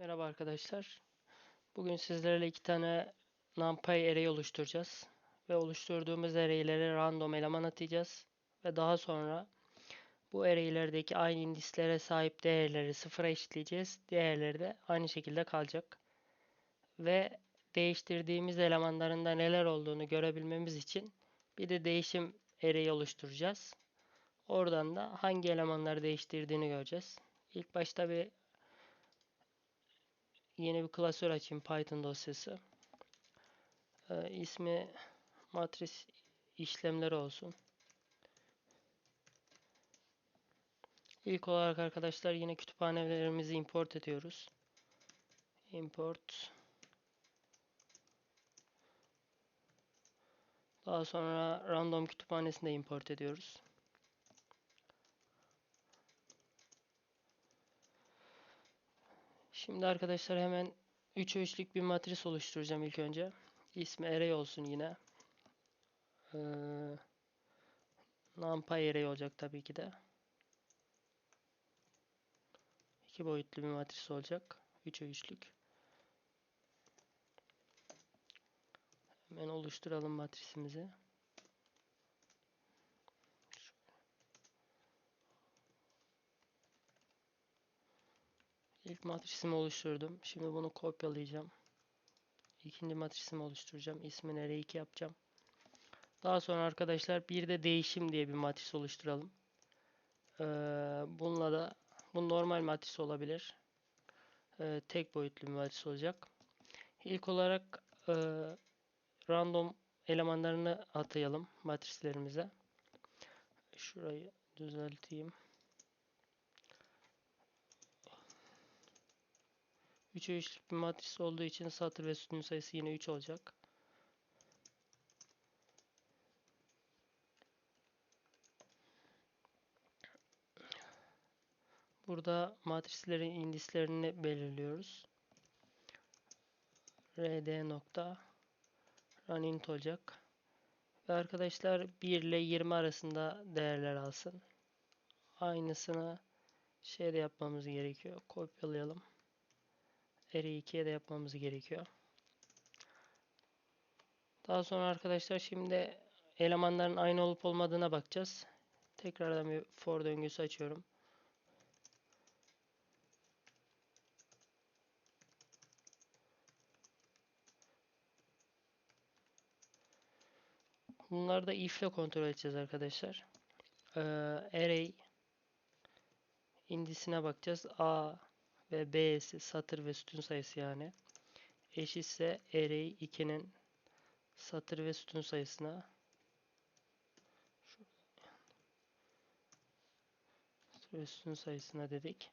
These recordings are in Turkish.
Merhaba arkadaşlar. Bugün sizlerle iki tane NumPy array oluşturacağız. Ve oluşturduğumuz arraylere random eleman atacağız. Ve daha sonra bu arraylerdeki aynı indislere sahip değerleri sıfıra eşitleyeceğiz. Diğerleri de aynı şekilde kalacak. Ve değiştirdiğimiz elemanların da neler olduğunu görebilmemiz için bir de değişim array oluşturacağız. Oradan da hangi elemanları değiştirdiğini göreceğiz. İlk başta bir yeni bir klasör açayım Python dosyası. Ee, ismi matris işlemleri olsun. İlk olarak arkadaşlar yine kütüphanelerimizi import ediyoruz. Import. Daha sonra random kütüphanesini de import ediyoruz. Şimdi arkadaşlar hemen 3 üçlük bir matris oluşturacağım ilk önce. İsmi array olsun yine. Ee, NumPy array olacak tabii ki de. İki boyutlu bir matris olacak. 3 üçlük. Hemen oluşturalım matrisimizi. İlk matrisimi oluşturdum. Şimdi bunu kopyalayacağım. İkinci matrisimi oluşturacağım. İsmini R2 yapacağım. Daha sonra arkadaşlar bir de değişim diye bir matris oluşturalım. Ee, bununla da bu normal matris olabilir. Ee, tek boyutlu bir matris olacak. İlk olarak e, random elemanlarını atayalım matrislerimize. Şurayı düzelteyim. 3'e 3'lük bir matris olduğu için satır ve sütun sayısı yine 3 olacak. Burada matrislerin indislerini belirliyoruz. rd nokta runint olacak. Ve arkadaşlar 1 ile 20 arasında değerler alsın. Aynısını şeyde yapmamız gerekiyor. Kopyalayalım. R2'ye de yapmamız gerekiyor. Daha sonra arkadaşlar şimdi elemanların aynı olup olmadığına bakacağız. Tekrardan bir for döngüsü açıyorum. Bunları da if ile kontrol edeceğiz arkadaşlar. Ee, array indisine bakacağız. A ve B'si satır ve sütun sayısı yani eşitse array 2'nin satır ve sütun sayısına ve sütun sayısına dedik.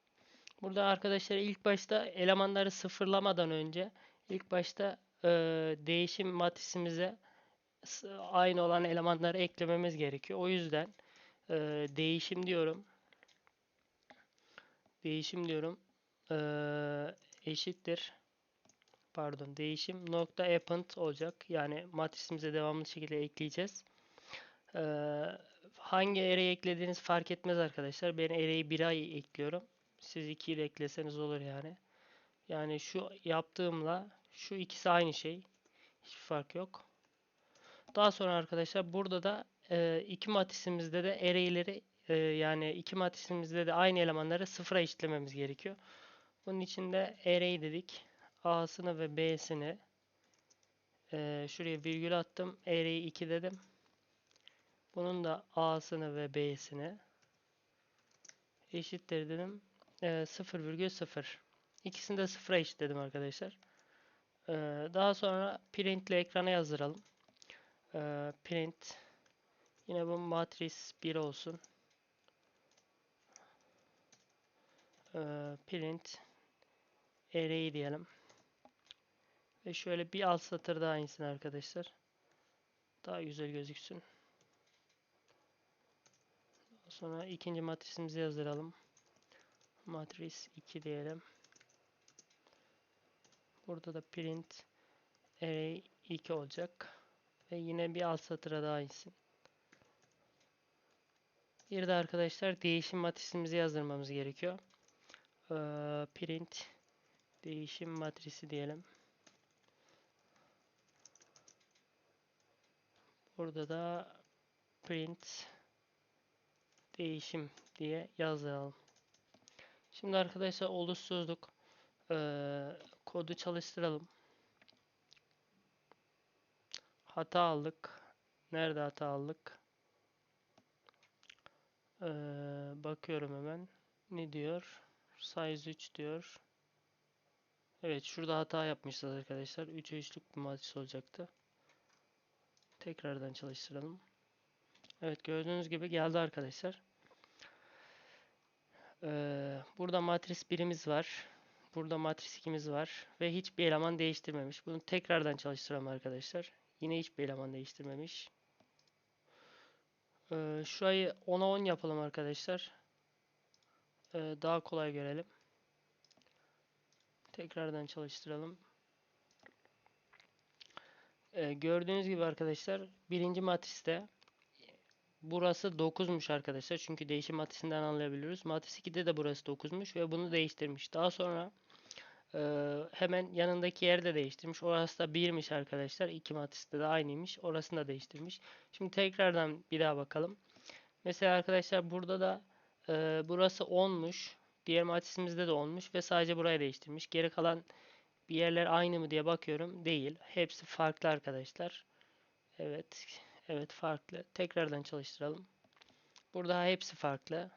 Burada arkadaşlar ilk başta elemanları sıfırlamadan önce ilk başta e, değişim matrisimize aynı olan elemanları eklememiz gerekiyor. O yüzden e, değişim diyorum. Değişim diyorum e, eşittir pardon değişim nokta append olacak. Yani matrisimize devamlı şekilde ekleyeceğiz. E, hangi array eklediğiniz fark etmez arkadaşlar. Ben array'i 1'e ekliyorum. Siz 2'yi de ekleseniz olur yani. Yani şu yaptığımla şu ikisi aynı şey. Hiçbir fark yok. Daha sonra arkadaşlar burada da e, iki matrisimizde de array'leri e, yani iki matrisimizde de aynı elemanları sıfıra eşitlememiz gerekiyor. Bunun için de array dedik. A'sını ve B'sini e, şuraya virgül attım. Array 2 dedim. Bunun da A'sını ve B'sini eşittir dedim. E, 0,0 İkisini de sıfıra eşitledim arkadaşlar. E, daha sonra print ile ekrana yazdıralım. E, print yine bu matris 1 olsun. E, print array diyelim. Ve şöyle bir alt satır daha insin arkadaşlar. Daha güzel gözüksün. Daha sonra ikinci matrisimizi yazdıralım. Matris 2 diyelim. Burada da print array 2 olacak. Ve yine bir alt satıra daha insin. Bir de arkadaşlar değişim matrisimizi yazdırmamız gerekiyor. Ee, print Değişim matrisi diyelim. Burada da print değişim diye yazalım. Şimdi arkadaşlar oluşturduk. Ee, kodu çalıştıralım. Hata aldık. Nerede hata aldık? Ee, bakıyorum hemen. Ne diyor? Size 3 diyor. Evet şurada hata yapmışız arkadaşlar. 3'e 3'lük bir matris olacaktı. Tekrardan çalıştıralım. Evet gördüğünüz gibi geldi arkadaşlar. Ee, burada matris birimiz var. Burada matris 2'miz var. Ve hiçbir eleman değiştirmemiş. Bunu tekrardan çalıştıralım arkadaşlar. Yine hiçbir eleman değiştirmemiş. Ee, şurayı 10'a 10 yapalım arkadaşlar. Ee, daha kolay görelim. Tekrardan çalıştıralım. Ee, gördüğünüz gibi arkadaşlar birinci matriste burası 9'muş arkadaşlar. Çünkü değişim matrisinden anlayabiliyoruz. Matris 2'de de burası 9'muş ve bunu değiştirmiş. Daha sonra e, hemen yanındaki yeri de değiştirmiş. Orası da 1'miş arkadaşlar. İki matriste de aynıymış. Orasını da değiştirmiş. Şimdi tekrardan bir daha bakalım. Mesela arkadaşlar burada da e, burası 10'muş. Diğer matrisimizde de 10'muş ve sadece burayı değiştirmiş. Geri kalan bir yerler aynı mı diye bakıyorum. Değil. Hepsi farklı arkadaşlar. Evet. Evet farklı. Tekrardan çalıştıralım. Burada hepsi farklı.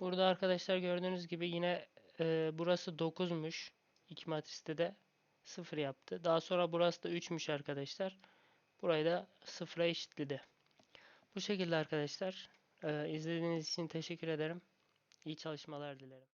Burada arkadaşlar gördüğünüz gibi yine e, burası 9'muş. İki matriste de 0 yaptı. Daha sonra burası da 3'müş arkadaşlar. Burayı da 0'a eşitledi. Bu şekilde arkadaşlar. E, izlediğiniz için teşekkür ederim. İyi çalışmalar dilerim.